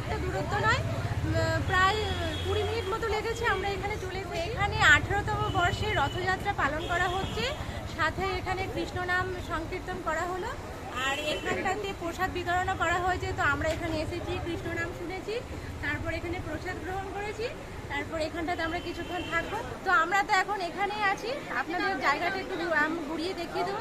একটা দূরত্ব নয়। প্রায় কুড়ি মিনিট মতো লেগেছে আমরা এখানে চলে এসেছি। এখানে আঠেরোতম বর্ষে রথযাত্রা পালন করা হচ্ছে। সাথে এখানে কৃষ্ণ নাম সংকীর্তন করা হলো। আর এখানটাতে প্রসাদ বিতরণও করা হয়েছে। তো আমরা এখানে এসেছি, কৃষ্ণ নাম শুনেছি। তারপর এখানে প্রসাদ গ্রহণ করেছি। তারপর এখানটাতে আমরা কিছুক্ষণ থাকব। তো আমরা তো এখন এখানেই আছি। আপনাদের জায়গাটা একটু ঘুরিয়ে দেখিয়ে দেবো।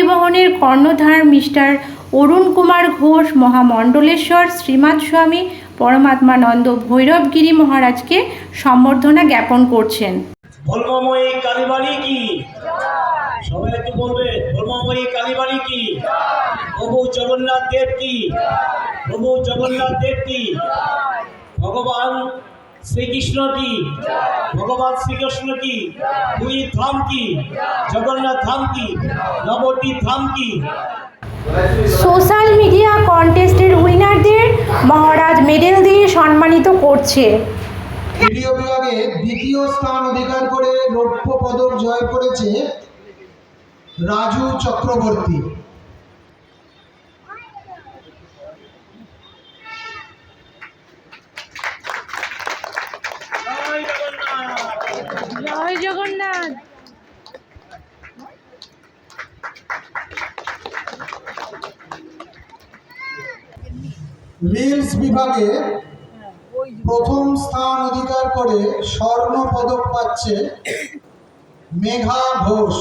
পরিবহনের কর্ণধার মিস্টার অরুণ কুমার ঘোষ, মহামণ্ডলেশ্বর শ্রীমাদ স্বামী পরমাত্মানন্দ ভৈরবগিরি মহারাজকে সম্বর্ধনা জ্ঞাপন করছেন। কি? কি? জগন্নাথ প্রভু জগন্নাথ দেব কি? ভগবান শ্রীকৃষ্ণ কি? ভগবান শ্রীকৃষ্ণ কি? পুরীর ধাম কি? জগন্নাথ ধাম কি? নবদ্বীপ ধাম কি? সোশ্যাল মিডিয়া কন্টেস্টের উইনারদের মহারাজ মেডেল দিয়ে সম্মানিত করছে। ভিডিও বিভাগে দ্বিতীয় স্থান অধিকার করে রৌপ্য পদক জয় করেছে রাজু চক্রবর্তী জয় জগন্নাথ জয় জগন্নাথ রিলস বিভাগে প্রথম স্থান অধিকার করে স্বর্ণ পদক পাচ্ছে মেঘা ঘোষ।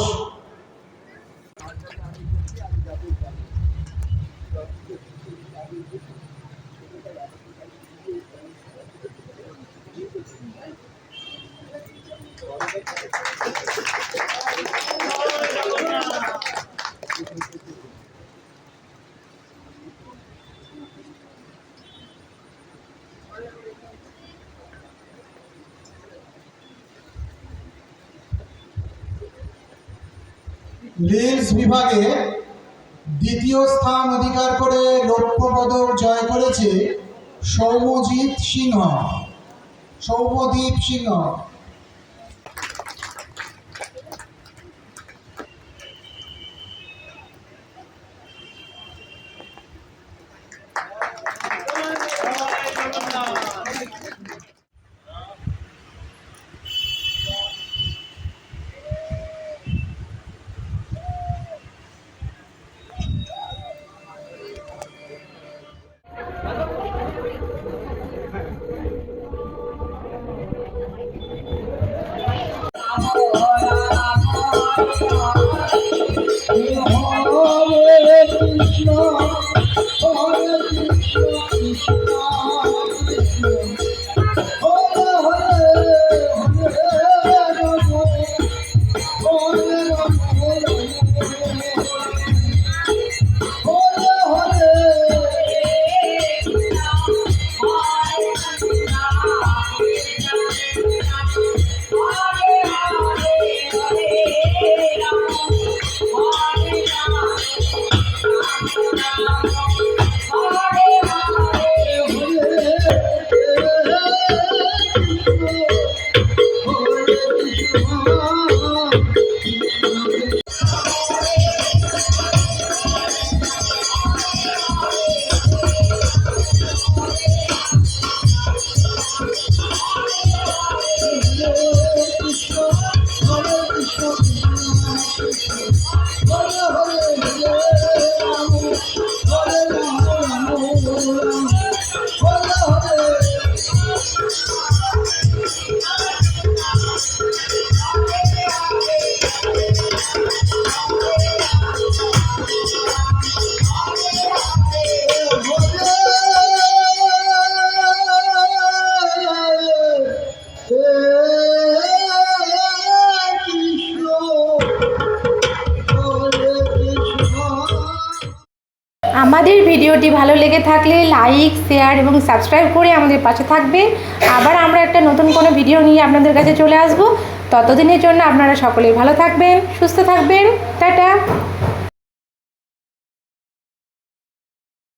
রিলস বিভাগে দ্বিতীয় স্থান অধিকার করে রৌপ্য পদক জয় করেছে সৌম্যজিৎ সিংহ। সৌম্যদীপ সিংহ। আমাদের ভিডিওটি ভালো লেগে থাকলে লাইক, শেয়ার এবং সাবস্ক্রাইব করে আমাদের পাশে থাকবে আবার আমরা একটা নতুন কোনো ভিডিও নিয়ে আপনাদের কাছে চলে আসব। ততদিনের জন্য আপনারা সকলেই ভালো থাকবেন, সুস্থ থাকবেন। টাটা!